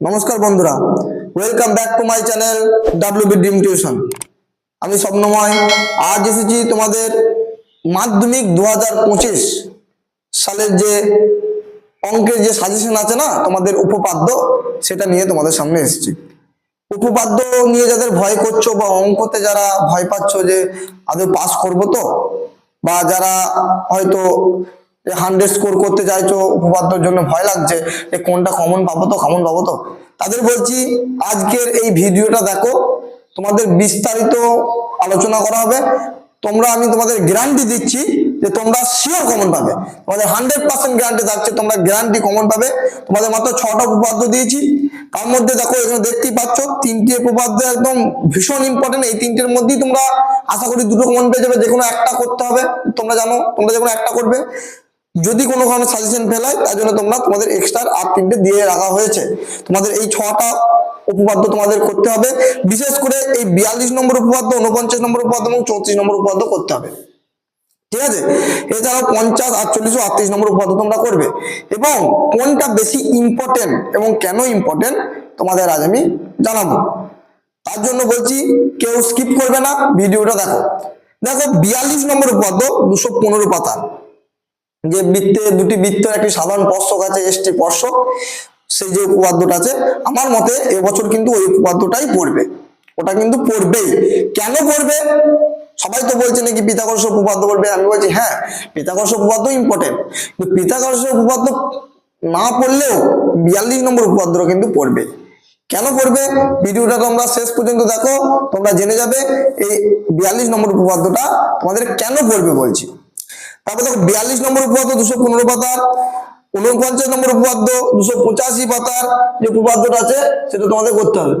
নমস্কার বন্ধুরা welcome back to my channel W B dream tuition আমি স্বপ্নময়, আজ এসেছি তোমাদের মাধ্যমিক দু হাজার পঁচিশ সালের যে অঙ্কের যে সাজেশন আছে না, তোমাদের উপপাদ্য, সেটা নিয়ে তোমাদের সামনে এসেছি। উপপাদ্য নিয়ে যাদের ভয় করছ বা অঙ্কতে যারা ভয় পাচ্ছ যে আদৌ পাস করব তো, বা যারা হয়তো হান্ড্রেড স্কোর করতে চাইছো, উপপাদ্যর জন্য ভয় লাগছে, যে কোনটা কমন পাবো তো কমন পাবো তো? তাদের বলছি, আজকের এই ভিডিওটা দেখো, তোমাদের বিস্তারিত আলোচনা করা হবে। তোমরা, আমি তোমাদের গ্যারান্টি দিচ্ছি যে তোমরা শিওর কমন পাবে। তোমাদের হান্ড্রেড পার্সেন্ট গ্যারান্টি থাকছে, তোমরা গ্যারান্টি কমন পাবে। তোমাদের মাত্র ছটা উপপাদ্য দিয়েছি। তার মধ্যে দেখো, এখানে দেখতেই পাচ্ছ, তিনটি উপপাদ্য একদম ভীষণ ইম্পর্টেন্ট এই তিনটের মধ্যেই তোমরা আশা করি দুটো কমন পেয়ে যাবে। যে কোনো একটা করতে হবে। তোমরা জানো, তোমরা যে কোনো একটা করবে। যদি কোনো কারণে সাজেশন ফেল হয়, তার জন্য তোমরা তোমাদের এক্সট্রা আর তিনটে দিয়ে রাখা হয়েছে। তোমাদের এই ছটা উপপাদ্য তোমাদের করতে হবে। বিশেষ করে এই বিয়াল্লিশ নম্বর উপপাদ্য উনপঞ্চাশ নম্বর উপপাদ্য এবং চৌত্রিশ নম্বর উপপাদ্য করতে হবে। ঠিক আছে? এছাড়াও পঞ্চাশ, আটচল্লিশ ও আটত্রিশ নম্বর উপপাদ্য তোমরা করবে। এবং কোনটা বেশি ইম্পর্টেন্ট এবং কেন ইম্পর্টেন্ট তোমাদের আজ আমি জানাব। তার জন্য বলছি, কেউ স্কিপ করবে না, ভিডিওটা দেখো। দেখো, বিয়াল্লিশ নম্বর উপপাদ্য, দুশো পনেরো পাতা যে বৃত্তে দুটি বৃত্তের একটি সাধারণ স্পর্শক আছে এসটি স্পর্শক সেই যে উপপাদ্যটা আছে, আমার মতে এবছর কিন্তু ওই উপপাদ্যটাই পড়বে। ওটা কিন্তু পড়বেই। কেন পড়বে? সবাই তো বলছে নাকি পিতাকর্ষ উপপাদ্য পড়বে। আমি বলছি হ্যাঁ পিতাকর্ষ উপপাদ্য ইম্পর্টেন্ট কিন্তু পিতাকর্ষ উপপাদ্য না পড়লেও বিয়াল্লিশ নম্বর উপপাদ্য কিন্তু পড়বে। কেন পড়বে? ভিডিওটা তোমরা শেষ পর্যন্ত দেখো, তোমরা জেনে যাবে এই বিয়াল্লিশ নম্বর উপপাদ্যটা তোমাদের কেন পড়বে বলছি। তারপর দেখো বিয়াল্লিশ নম্বর উপপাদ্য দুশো পনেরো পাতার উনপঞ্চাশ নম্বর উপপাদ্য দুশো পঁচাশি পাতার যে উপপাদ্যটা আছে, সেটা তোমাদের করতে হবে।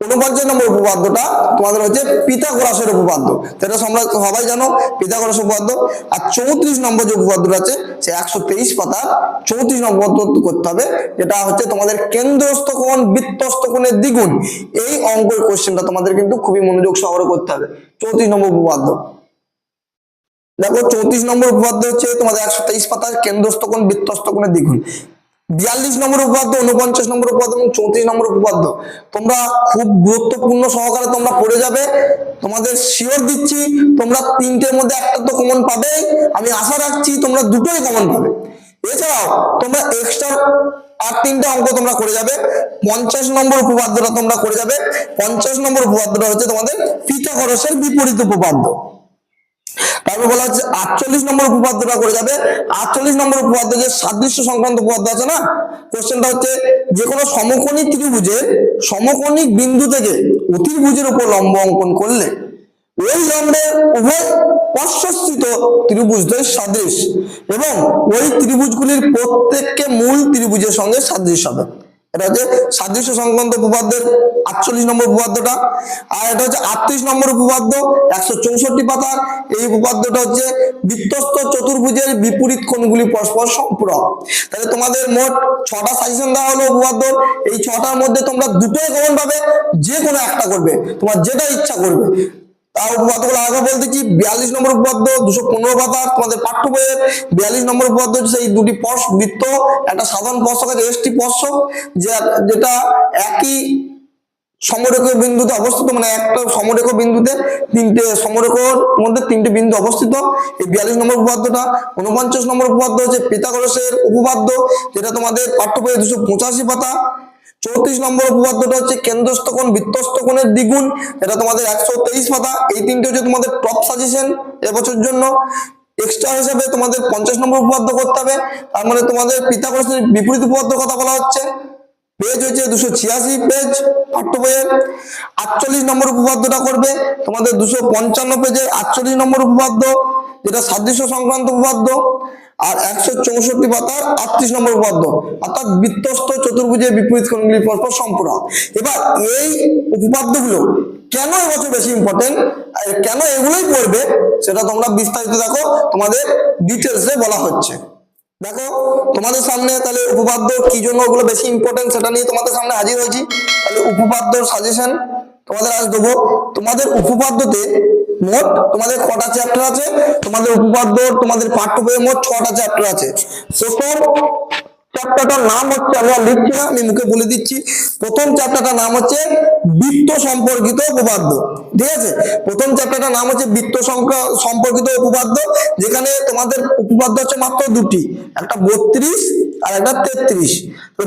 উনপঞ্চাশ নম্বর উপপাদ্যটা তোমাদের হচ্ছে পিতাগোরাসের উপপাদ্য। যেটা তোমরা সবাই জানো পিতাগোরাস উপপাদ্য। আর চৌত্রিশ নম্বর যে উপপাদ্যটা আছে, সে একশো তেইশ পাতা চৌত্রিশ নম্বর করতে হবে, যেটা হচ্ছে তোমাদের কেন্দ্রস্থ কোণ বৃত্তস্থ কোণের দ্বিগুণ। এই অঙ্কের কোশ্চেনটা তোমাদের কিন্তু খুবই মনোযোগ সহকারে করতে হবে। চৌত্রিশ নম্বর উপপাদ্য। দেখো চৌত্রিশ নম্বর উপপাদ্য হচ্ছে তোমাদের একশো তেইশ পাতার কেন্দ্রস্থ কোণ, বৃত্তস্থ দ্বিগুণ। বিয়াল্লিশ নম্বর উপপাদ্য উনপঞ্চাশ নম্বর উপপাদ্য এবং চৌত্রিশ নম্বর উপপাদ্য। তোমরা খুব গুরুত্বপূর্ণ সহকারে তোমরা পড়ে যাবে। তোমাদের শিওর দিচ্ছি, তোমরা তিনটের মধ্যে একটা তো কমন পাবে। আমি আশা রাখছি তোমরা দুটোই কমন পাবে। এছাড়াও তোমরা এক্সট্রা আর তিনটা অঙ্ক তোমরা করে যাবে। পঞ্চাশ নম্বর উপপাদ্যটা তোমরা করে যাবে। পঞ্চাশ নম্বর উপপাদ্যটা হচ্ছে তোমাদের পিথাগোরাসের বিপরীত উপপাদ্য। তারপর বলা হচ্ছে আটচল্লিশ নম্বর উপপাদ্যটা করে যাবে। আটচল্লিশ নম্বর উপপাদ্য যে সাদৃশ্য সংক্রান্ত উপপাদ্য আছে না কোশ্চেনটা হচ্ছে যে কোনো সমকোণী ত্রিভুজের সমকোণিক বিন্দু থেকে অতির্ভুজের উপর লম্ব অঙ্কন করলে ওই লম্বের উভয় পার্শ্বস্থিত ত্রিভুজদ্বয় সাদৃশ এবং ওই ত্রিভুজগুলির প্রত্যেককে মূল ত্রিভুজের সঙ্গে সাদৃশ হবে। এটা হচ্ছে সাদৃশ্য সংক্রান্ত উপপাদ্যের আটচল্লিশ নম্বর উপপাদ্যটা। আর এটা হচ্ছে আটত্রিশ নম্বর উপপাদ্য, একশো চৌষট্টি পাতার। এই উপপাদ্যটা হচ্ছে বৃত্তস্থ চতুর্ভুজের বিপরীত কোণগুলি পরস্পর সম্পূরক। তাহলে তোমাদের মোট ছটা সাজেশন দেওয়া হলো উপপাদ্য। এই ছটার মধ্যে তোমরা দুটোই কমন পাবে, যে কোনো একটা করবে। তোমার যেটা ইচ্ছা করবে। তার উপপাদ্যগুলো আগে বলতেছি বিয়াল্লিশ নম্বর উপপাদ্য, দুশো পনেরো পাতার তোমাদের পাঠ্য বইয়ের। বিয়াল্লিশ নম্বর উপপাদ্য হচ্ছে সেই দুটি পর্শ বৃত্ত, একটা সাধারণ স্পর্শক আছে এসটি স্পর্শক যে, যেটা একই সমরেখ বিন্দুতে অবস্থিত মানে একটা সমরেখ বিন্দুতে তিনটে সমরেখর মধ্যে তিনটে বিন্দু অবস্থিত। এই বিয়াল্লিশ নম্বর উপপাদ্যটা, উনপঞ্চাশ নম্বর উপপাদ্য হচ্ছে পিতাগরসের উপপাদ্য, যেটা তোমাদের পাঠ্য বইয়ে দুশো পঁচাশি পাতা। চৌত্রিশ নম্বর উপপাদ্যটা হচ্ছে কেন্দ্রস্থ কোণ, বৃত্তস্থ কোণের দ্বিগুণ। এটা তোমাদের একশো তেইশ পাতা। এই তিনটে হচ্ছে তোমাদের টপ সাজেশন এবছর জন্য। এক্সট্রা হিসাবে তোমাদের পঞ্চাশ নম্বর উপপাদ্য করতে হবে। তার মানে তোমাদের পিতাগরসের বিপরীত উপপাদ্য কথা বলা হচ্ছে। পেজ হচ্ছে দুশো ছিয়াশি পেজ পাঠ্য বইয়ের। আটচল্লিশ নম্বর উপপাদ্যটা করবে তোমাদের দুশো পঞ্চান্ন পেজে আটচল্লিশ নম্বর উপপাদ্য, যেটা সাদৃশ্য সংক্রান্ত উপপাদ্য। আর একশো চৌষট্টি পাতার আটত্রিশ নম্বর উপপাদ্য অর্থাৎ বৃত্তস্থ চতুর্ভুজের বিপরীত কোণগুলি পরস্পর সম্পূরক এবার এই উপপাদ্যগুলো কেন এবছর বেশি ইম্পর্টেন্ট কেন এগুলোই পড়বে? সেটা তোমরা বিস্তারিত দেখো, তোমাদের ডিটেলসে বলা হচ্ছে। দেখো, তোমাদের সামনে তাহলে উপপাদ্য কি জন্য ওগুলো বেশি ইম্পর্টেন্ট সেটা নিয়ে তোমাদের সামনে হাজির হয়েছি। তাহলে উপপাদ্যর সাজেশন তোমাদের আজ দেবো। তোমাদের উপপাদ্যতে মোট তোমাদের কটা চ্যাপ্টার আছে? তোমাদের উপপাদ্য, তোমাদের পাঠ্য বইয়ে মোট ছটা চ্যাপ্টার আছে। প্রথম চ্যাপ্টারটার নাম হচ্ছে, আমরা লিখছি না, আমি মুখে বলে দিচ্ছি। প্রথম চ্যাপ্টারটার নাম হচ্ছে বৃত্ত সম্পর্কিত উপপাদ্য। ঠিক আছে? প্রথম চ্যাপ্টারটার নাম হচ্ছে বৃত্ত সম্পর্কিত উপপাদ্য, যেখানে তোমাদের উপপাদ্য হচ্ছে মাত্র দুটি। একটা বত্রিশ আর একটা তেত্রিশ।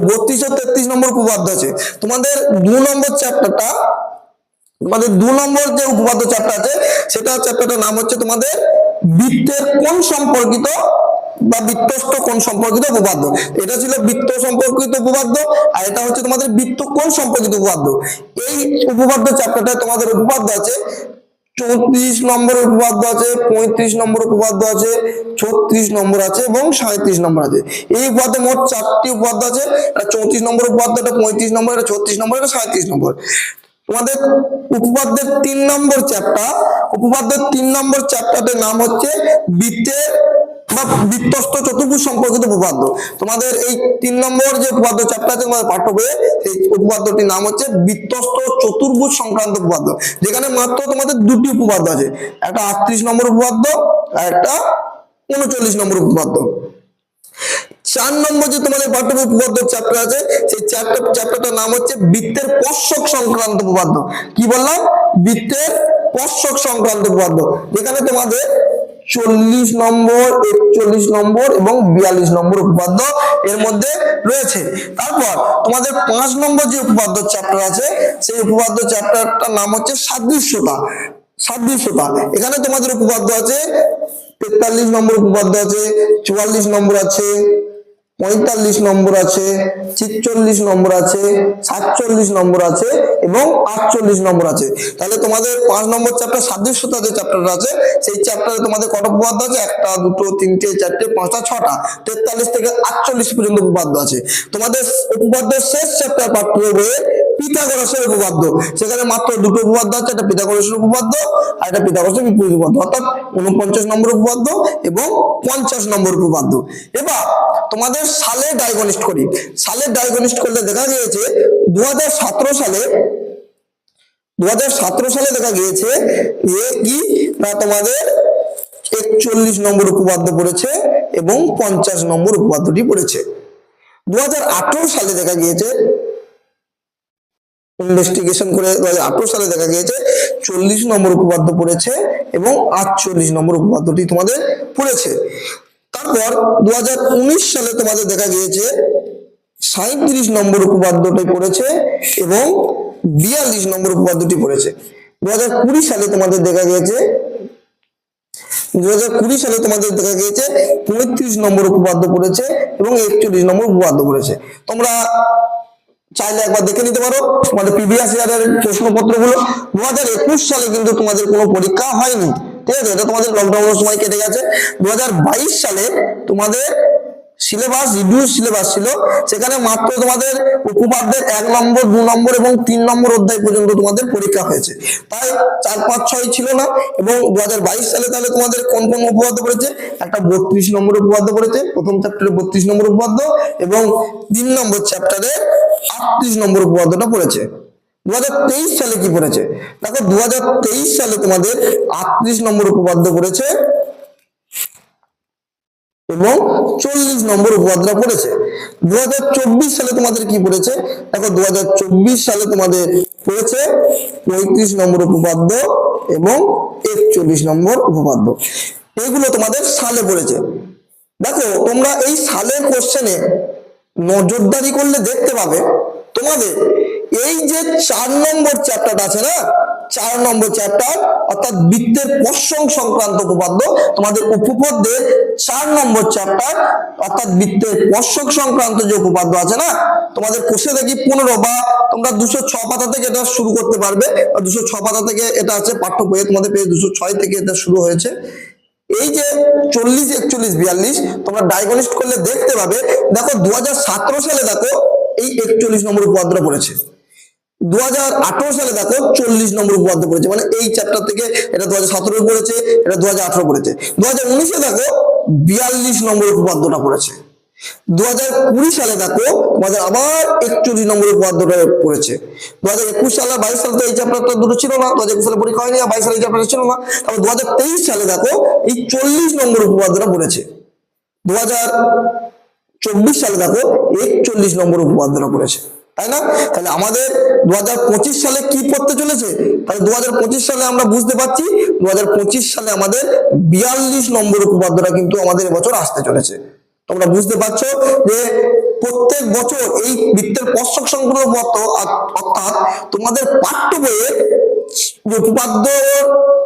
বত্রিশ ও তেত্রিশ নম্বর উপপাদ্য আছে। তোমাদের দু নম্বর চ্যাপ্টারটা তোমাদের দু নম্বর যে উপপাদ্য চ্যাপ্টার আছে, সেটা চ্যাপ্টারটার নাম হচ্ছে তোমাদের বৃত্তের কোন সম্পর্কিত বা বৃত্তস্থ কোন সম্পর্কিত উপপাদ্য। এটা ছিল বৃত্ত সম্পর্কিত উপপাদ্য আর এটা হচ্ছে তোমাদের বৃত্ত কোন সম্পর্কিত উপপাদ্য। এই উপপাদ্য চ্যাপ্টারটা তোমাদের উপপাদ্য আছে, চৌত্রিশ নম্বর উপপাদ্য আছে, পঁয়ত্রিশ নম্বর উপপাদ্য আছে, ছত্রিশ নম্বর আছে এবং সাঁত্রিশ নম্বর আছে। এই উপপাদ্য মোট চারটি উপপাদ্য আছে চৌত্রিশ নম্বর উপপাদ্য, এটা পঁয়ত্রিশ নম্বর ছত্রিশ নম্বর সাঁত্রিশ নম্বর। তোমাদের উপপাদ্যের তিন নম্বর চ্যাপ্টার উপপাদ্যের তিন নম্বর চ্যাপ্টারটির নাম হচ্ছে বৃত্তের বা বৃত্তস্থ চতুর্ভুজ সম্পর্কিত উপপাদ্য। তোমাদের এই তিন নম্বর যে উপপাদ্য চ্যাপ্টার আছে, তোমাদের পাঠ্য বইয়ে এই উপপাদ্যটির নাম হচ্ছে বৃত্তস্থ চতুর্ভুজ সংক্রান্ত উপপাদ্য, যেখানে মাত্র তোমাদের দুটি উপপাদ্য আছে। একটা আটত্রিশ নম্বর উপপাদ্য আর একটা উনচল্লিশ নম্বর উপপাদ্য। চার নম্বর যে তোমাদের পাঠ্য উপপাদ্য চ্যাপ্টার আছে, সেই চ্যাপ্টার চ্যাপ্টারটার নাম হচ্ছে বৃত্তের পশ্চক সংক্রান্ত উপপাদ্য। কি বললাম? বৃত্তের পশ্চক সংক্রান্ত উপপাদ্য। যেখানে তোমাদের চল্লিশ নম্বর, একচল্লিশ নম্বর এবং বিয়াল্লিশ নম্বর উপপাদ্য এর মধ্যে রয়েছে। তারপর তোমাদের পাঁচ নম্বর যে উপপাদ্য চ্যাপ্টার আছে, সেই উপপাদ্য চ্যাপ্টারটার নাম হচ্ছে সাদৃশ্যতা। সাদৃশ্যতা। এখানে তোমাদের উপপাদ্য আছে, তেতাল্লিশ নম্বর উপপাদ্য আছে, চুয়াল্লিশ নম্বর আছে পঁয়তাল্লিশ নম্বর আছে, ছিচল্লিশ নম্বর আছে, সাতচল্লিশ নম্বর আছে এবং আটচল্লিশ নম্বর আছে। তাহলে তোমাদের পাঁচ নম্বর চ্যাপ্টার সাদৃশ্যতা যে চ্যাপ্টারটা আছে, সেই চ্যাপ্টারে তোমাদের কত উপপাদ্য আছে? একটা, দুটো, তিনটে, চারটে, পাঁচটা, ছটা, তেতাল্লিশ থেকে আটচল্লিশ পর্যন্ত উপপাদ্য আছে। তোমাদের উপপাদ্যের শেষ চ্যাপ্টার পাঠ্য বইয়ে পিথাগোরাসের উপপাদ্য। সেখানে মাত্র দুটো উপপাদ্য আছে, একটা পিথাগোরাসের উপপাদ্য আর একটা পিথাগোরাসের বিপরীত উপপাদ্য। অর্থাৎ উনপঞ্চাশ নম্বর উপপাদ্য এবং পঞ্চাশ নম্বর উপপাদ্য। এবার তোমাদের সালে ডায়াগনিস্ট করি। সালে ডায়াগনিস্ট করলে দেখা গিয়েছে দু হাজার সতেরো সালে দু হাজার সতেরো সালে দেখা গিয়েছে যে কি, না তোমাদের একচল্লিশ নম্বর উপপাদ্য পড়েছে এবং পঞ্চাশ নম্বর উপপাদ্যটি পড়েছে। দু হাজার আঠেরো সালে দেখা গিয়েছে ইনভেস্টিগেশন করে দু হাজার সালে দেখা গিয়েছে, চল্লিশ নম্বর উপপাদ্য পড়েছে এবং আটচল্লিশ নম্বর উপপাদ্যটি তোমাদের পড়েছে। তারপর দুহাজার উনিশ সালে তোমাদের দেখা গিয়েছে সাঁত্রিশ নম্বর উপপাদ্যটি পড়েছে এবং বিয়াল্লিশ নম্বর উপপাদ্যটি পড়েছে। দু হাজার কুড়ি সালে তোমাদের দেখা গিয়েছে দু হাজার কুড়ি সালে তোমাদের দেখা গিয়েছে, পঁয়ত্রিশ নম্বর উপপাদ্য পড়েছে এবং একচল্লিশ নম্বর উপপাদ্য পড়েছে। তোমরা চাইলে একবার দেখে নিতে পারো। তোমাদের প্রিভিয়াস ইয়ারের প্রশ্নপত্রগুলো দু হাজার একুশ সালে কিন্তু তোমাদের কোনো পরীক্ষা হয়নি। ঠিক আছে? এটা তোমাদের লকডাউনের সময় কেটে গেছে। দু হাজার বাইশ সালে তোমাদের সিলেবাস রিডিউস সিলেবাস ছিল। সেখানে মাত্র তোমাদের উপপাদ্যের এক নম্বর, দু নম্বর এবং তিন নম্বর অধ্যায় পর্যন্ত তোমাদের পরীক্ষা হয়েছে। তাই চার, পাঁচ, ছয় ছিল না। এবং দু হাজার বাইশ সালে তাহলে তোমাদের কোন কোন উপপাদ্য পড়েছে? একটা বত্রিশ নম্বর উপপাদ্য পড়েছে। প্রথম চ্যাপ্টারে বত্রিশ নম্বর উপপাদ্য এবং তিন নম্বর চ্যাপ্টারে আটত্রিশ নম্বর উপপাদ্যটা পড়েছে। দু হাজার তেইশ সালে কি পড়েছে? দেখো দু সালে তোমাদের আটত্রিশ নম্বর উপপাদ্য পড়েছে এবং চল্লিশ নম্বর উপপাদ্যটা পড়েছে। দু সালে তোমাদের কি পড়েছে? দেখো দু সালে তোমাদের পড়েছে পঁয়ত্রিশ নম্বর উপপাদ্য এবং একচল্লিশ নম্বর উপপাদ্য। এগুলো তোমাদের সালে পড়েছে। দেখো, তোমরা এই সালের কোশ্চেনে নজরদারি করলে দেখতে পাবে তোমাদের এই যে চার নম্বর চ্যাপ্টারটা আছে না, চার নম্বর চ্যাপ্টার অর্থাৎ বৃত্তের পশ্চম সংক্রান্ত উপপাদ্য, তোমাদের উপপাদ্যের চার নম্বর চ্যাপ্টার অর্থাৎ বৃত্তের পশ্চক সংক্রান্ত যে উপপাদ্য আছে না, তোমাদের কোষে দেখি পনেরো বা তোমরা দুশো ছ পাতা থেকে এটা শুরু করতে পারবে দুশো ছ পাতা থেকে এটা আছে পাঠ্য বইয়ে তোমাদের পেয়ে দুশো ছয় থেকে এটা শুরু হয়েছে। এই যে চল্লিশ, একচল্লিশ, বিয়াল্লিশ, তোমরা ডায়াগনিস্ট করলে দেখতে পাবে, দেখো দু হাজার সতেরো সালে দেখো এই একচল্লিশ নম্বর উপপাদ্যটা পড়েছে। দুহাজার আঠারো সালে দেখো চল্লিশ নম্বর উপপাদ্য পড়েছে মানে এই চ্যাপ্টার থেকে এটা দু হাজার সতেরো পড়েছে, এটা দু হাজার আঠারো পড়েছে। দু হাজার উনিশে দেখো বিয়াল্লিশ নম্বর উপপাদ্যটা পড়েছে। দু হাজার কুড়ি সালে দেখো তোমাদের আবার একচল্লিশ নম্বর উপপাদ্যটা পড়েছে। দু হাজার একুশ সালে বাইশ সালে তো এই চ্যাপ্টারটা দুটো ছিল না দু হাজার একুশ সালে পরীক্ষা হয়নি বাইশ সালে এই চ্যাপ্টারটা ছিল না। তারপর দু হাজার তেইশ সালে দেখো এই চল্লিশ নম্বর উপপাদ্যটা পড়েছে। দু হাজার চব্বিশ সালে দেখো একচল্লিশ নম্বর উপপাদ্যটা পড়েছে তাই না? তাহলে আমাদের দুহাজার পঁচিশ সালে কি পড়তে চলেছে? তাহলে দুহাজার পঁচিশ সালে আমরা বুঝতে পারছি দু হাজার পঁচিশ সালে আমাদের বিয়াল্লিশ নম্বর উপপাদ্যটা কিন্তু আমাদের এবছর আসতে চলেছে। তোমরা বুঝতে পারছ যে প্রত্যেক বছর এই বৃত্তের পশ্চক পত্র অর্থাৎ তোমাদের পাঠ্য বইয়ে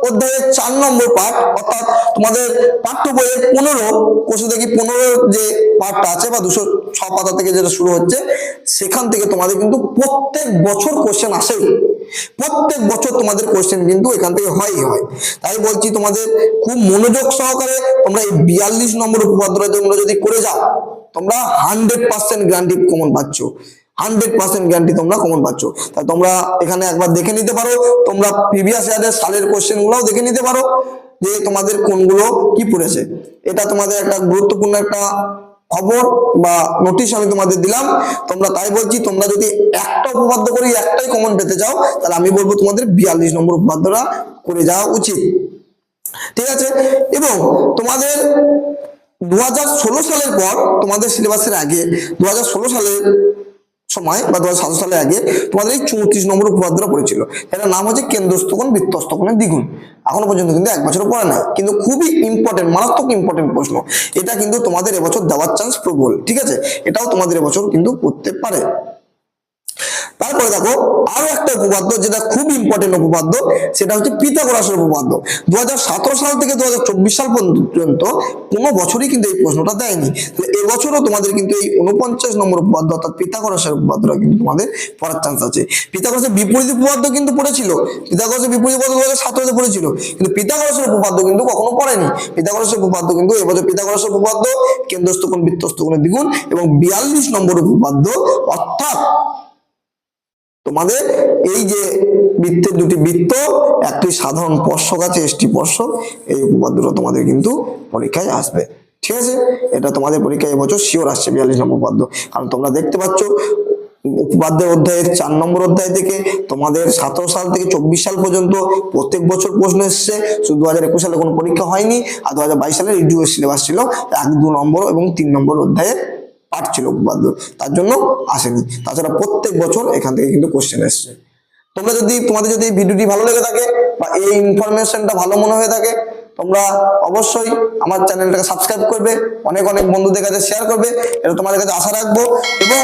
অধ্যায়ের চার নম্বর পাঠ, অর্থাৎ পাঠ্য বইয়ের পনেরো পনেরো যে আছে সেখান থেকে তোমাদের কিন্তু প্রত্যেক বছর কোশ্চেন আসে প্রত্যেক বছর তোমাদের কোশ্চেন কিন্তু এখান থেকে হয়ই হয়। তাই বলছি তোমাদের খুব মনোযোগ সহকারে তোমরা এই বিয়াল্লিশ নম্বর উপপাদ্যটা তোমরা যদি করে যাও, তোমরা হান্ড্রেড পার্সেন্ট গ্যারান্টি কমন পাচ্ছ। হান্ড্রেড পার্সেন্ট গ্যারান্টি তোমরা কমন পাচ্ছ। তাই তোমরা এখানে একবার দেখে নিতে পারো, তোমরা সালের কোশ্চেন গুলাও দেখে নিতে পারো, যে তোমাদের কোনগুলো কি পড়েছে। এটা তোমাদের একটা গুরুত্বপূর্ণ একটা খবর বা নোটিশ আমি তোমাদের দিলাম। তোমরা তাই বলছি, তোমরা যদি একটা উপপাদ্য করে, একটাই কমন পেতে চাও, তাহলে আমি বলব তোমাদের বিয়াল্লিশ নম্বর উপপাদ্যটা করে যাওয়া উচিত। ঠিক আছে? এবং তোমাদের দু হাজার ষোলো সালের পর, তোমাদের সিলেবাসের আগে দু হাজার ষোলো সালের সময় বা দু সালের আগে তোমাদের এই চৌত্রিশ নম্বর উপপাদ্যটা পড়েছিল। এটার নাম হচ্ছে কেন্দ্রস্থকোণ, বৃত্তস্থকোণের দ্বিগুণ। এখনও পর্যন্ত কিন্তু এক বছর পড়ে নাই, কিন্তু খুবই ইম্পর্টেন্ট মারাত্মক ইম্পর্টেন্ট প্রশ্ন। এটা কিন্তু তোমাদের এবছর দেওয়ার চান্স প্রবল, ঠিক আছে? এটাও তোমাদের এবছর কিন্তু করতে পারে। তারপরে দেখো আরও একটা উপপাদ্য যেটা খুব ইম্পর্টেন্ট উপপাদ্য, সেটা হচ্ছে পিথাগোরাসের উপপাদ্য। দু হাজার সতেরো সাল থেকে দু সাল পর্যন্ত কোনো বছরই কিন্তু এই প্রশ্নটা দেয়নি। এবছরও তোমাদের কিন্তু এই উনপঞ্চাশ নম্বর উপপাদ্য অর্থাৎ পিথাগোরাসের উপপাদ্যটা কিন্তু তোমাদের পড়ার চান্স আছে। পিথাগোরাসের বিপরীত উপপাদ্য কিন্তু পড়েছিল। পিথাগোরাসের বিপরীত উপপাদ্য দু হাজার সতেরোতে পড়েছিল। কিন্তু পিথাগোরাসের উপপাদ্য কিন্তু কখনো পড়েনি। পিথাগোরাসের উপপাদ্য কিন্তু এবছর পিথাগোরাসের উপপাদ্য, কেন্দ্রস্থ কোণ বৃত্তস্থ কোণের দ্বিগুণ এবং বিয়াল্লিশ নম্বর উপপাদ্য অর্থাৎ তোমাদের এই যে বৃত্তের দুটি বৃত্ত একটি সাধারণ পর্ষক আছে এসটি স্পর্শক এই উপপাদ্যটা তোমাদের কিন্তু পরীক্ষায় আসবে। ঠিক আছে? এটা তোমাদের পরীক্ষায় এবছর শিওর আসছে, বিয়াল্লিশ নম্বর উপপাদ্য কারণ তোমরা দেখতে পাচ্ছ উপপাদ্য অধ্যায়ের চার নম্বর অধ্যায় থেকে তোমাদের সতেরো সাল থেকে চব্বিশ সাল পর্যন্ত প্রত্যেক বছর প্রশ্ন এসছে। শুধু দু হাজার একুশ সালে কোনো পরীক্ষা হয়নি, আর দু হাজার বাইশ সালে রিডিউ সিলেবাস ছিল এক, দু নম্বর এবং তিন নম্বর অধ্যায়ে পাঠ ছিল উপপাদ্য। তার জন্য আসেনি। তাছাড়া প্রত্যেক বছর এখান থেকে কিন্তু কোশ্চেন এসছে। তোমরা যদি, তোমাদের যদি ভিডিওটি ভালো লেগে থাকে বা এই ইনফরমেশনটা ভালো মনে হয়ে থাকে, তোমরা অবশ্যই আমার চ্যানেলটাকে সাবস্ক্রাইব করবে। অনেক অনেক বন্ধুদের কাছে শেয়ার করবে। এটা তোমাদের কাছে আশা রাখব। এবং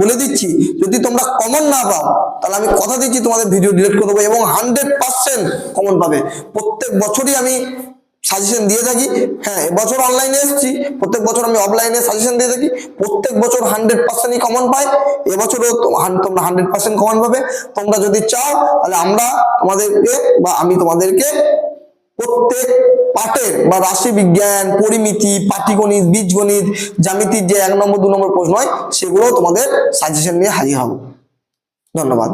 বলে দিচ্ছি, যদি তোমরা কমন না পাও, তাহলে আমি কথা দিচ্ছি, তোমাদের ভিডিও ডিলিট করে দেবো এবং হান্ড্রেড পার্সেন্ট কমন পাবে। প্রত্যেক বছরই আমি সাজেশন দিয়ে থাকি। হ্যাঁ এবছর অনলাইনে এসেছি। প্রত্যেক বছর আমি অফলাইনে সাজেশন দিয়ে থাকি। প্রত্যেক বছর হান্ড্রেড পার্সেন্টই কমন পাই। এবছরও তোমরা হান্ড্রেড পার্সেন্ট কমন পাবে। তোমরা যদি চাও, তাহলে আমরা তোমাদেরকে বা আমি তোমাদেরকে প্রত্যেক পাঠের বা রাশি বিজ্ঞান, পরিমিতি, পাটিগণিত, বীজগণিত, জ্যামিতির যে এক নম্বর, দু নম্বর প্রশ্ন হয়, সেগুলো তোমাদের সাজেশন নিয়ে হাজির হব। ধন্যবাদ।